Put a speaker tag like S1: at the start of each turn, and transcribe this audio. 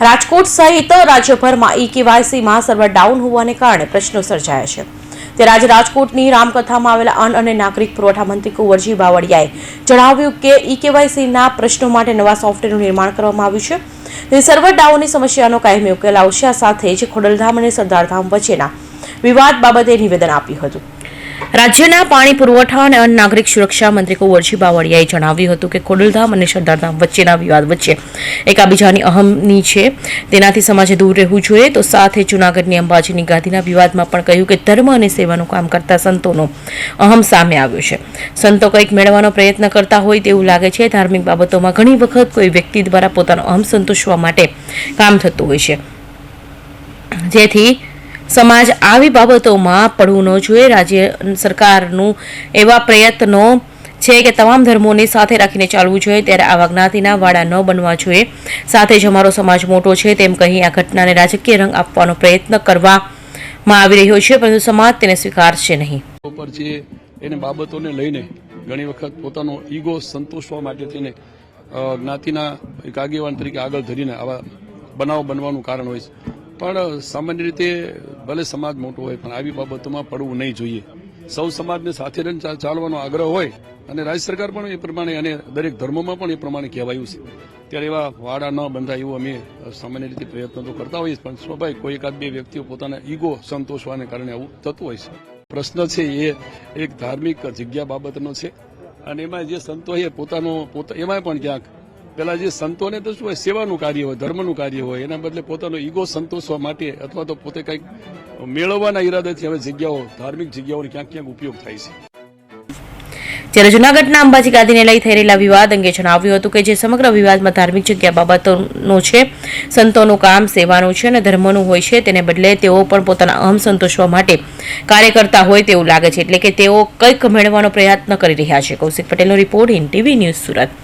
S1: રાજકોટ સહિત રાજ્યભરમાં ઈ કેવાયસીમાં server down હોવાને કારણે પ્રશ્નો સર્જાયા છે. ત્યારે આજે રાજકોટની રામકથામાં આવેલા અન્ન અને નાગરિક પુરવઠા મંત્રી કુંવરજી બાવળિયાએ જણાવ્યું કે ઈ કેવાયસીના પ્રશ્નો માટે નવા સોફ્ટવેરનું નિર્માણ કરવામાં આવ્યું છે. તેથી સર્વર ડાઉનની સમસ્યાનો કાયમી ઉકેલ આવશે. આ સાથે જ ખોડલધામ અને સરદારધામ વચ્ચેના વિવાદ બાબતે નિવેદન આપ્યું હતું. રાજ્યના પાણી પુરવઠા અને અન્ન નાગરિક સુરક્ષા મંત્રી કુંવરજી બાવળિયાએ જણાવ્યું હતું કે ખોડલધામ અને સરદારધામ વચ્ચેના વિવાદ વચ્ચે એકાબીજાની અહમની છે. તેનાથી સમાજે દૂર રહેવું જોઈએ. તો સાથે જૂનાગઢની અંબાજીની ગાદીના વિવાદમાં પણ કહ્યું કે ધર્મ અને સેવાનું કામ કરતા સંતોનો અહમ સામે આવ્યો છે. સંતો કંઈક મેળવવાનો પ્રયત્ન કરતા હોય તેવું લાગે છે. ધાર્મિક બાબતોમાં ઘણી વખત કોઈ વ્યક્તિ દ્વારા પોતાનો અહમ સંતોષવા માટે કામ થતું હોય છે. જેથી સમાજ આવી બાબતોમાં પડવું ન જોઈએ. રાજ્ય સરકારનું એવા પ્રયત્નો છે કે તમામ ધર્મોને સાથે રાખીને ચાલવું જોઈએ. ત્યારે આવા જ્ઞાતિના વાડા ન બનવા જોઈએ. સાથે જ અમારો સમાજ મોટો છે તેમ કહી આ ઘટનાને રાજકીય રંગ આપવાનો પ્રયત્ન કરવામાં આવી રહ્યો છે, પરંતુ સમાજ તેને સ્વીકારશે નહીં.
S2: એને બાબતોને લઈને ઘણી વખત પોતાનો ઈગો સંતોષવા માટે થઈને જ્ઞાતિના એક આગેવાન તરીકે આગળ ધરીને આવા બનાવ બનવાનું કારણ હોય છે. પણ સામાન્ય રીતે ભલે સમાજ મોટો હોય, પણ આવી બાબતોમાં પડવું નહીં જોઈએ. સૌ સમાજને સાથે રહીને ચાલવાનો આગ્રહ હોય અને રાજ્ય સરકાર પણ એ પ્રમાણે અને દરેક ધર્મોમાં પણ એ પ્રમાણે કહેવાયું છે. ત્યારે એવા વાડા ન બંધાય એવું અમે સામાન્ય રીતે પ્રયત્નો તો કરતા હોઈએ પણ સ્વાભાવિક કોઈ એકાદ બે વ્યક્તિઓ પોતાના ઈગો સંતોષવાને કારણે આવું થતું હોય છે. પ્રશ્ન છે એ એક ધાર્મિક જગ્યા બાબતનો છે અને એમાં જે સંતો એ પોતાનો, પોતા એમાં પણ ક્યાંક પેલા જે સંતોને તો શું હોય, સેવાનું કાર્ય હોય, ધર્મનું કાર્ય હોય, એના બદલે પોતાનો ઈગો સંતોષવા માટે અથવા તો પોતે કંઈક મેળવવાના ઈરાદાથી હવે જગ્યાઓ, ધાર્મિક જગ્યાઓનો ક્યાંક ક્યાંક ઉપયોગ થાય છે.
S1: જ્યારે જૂનાગઢના અંબાજી ગાદીને લઈ થઈ રહેલા વિવાદ અંગે જણાવ્યું હતું કે જે સમગ્ર વિવાદમાં ધાર્મિક જગ્યા બાબતોનો છે, સંતોનું કામ, સેવાનું છે અને ધર્મનું હોય છે, તેને બદલે તેઓ પણ પોતાના અહમ સંતોષવા માટે કાર્ય કરતા હોય તેવું લાગે છે. એટલે કે તેઓ કંઈક મેળવવાનો પ્રયત્ન કરી રહ્યા છે. કૌશિક પટેલનો report in TV news Surat.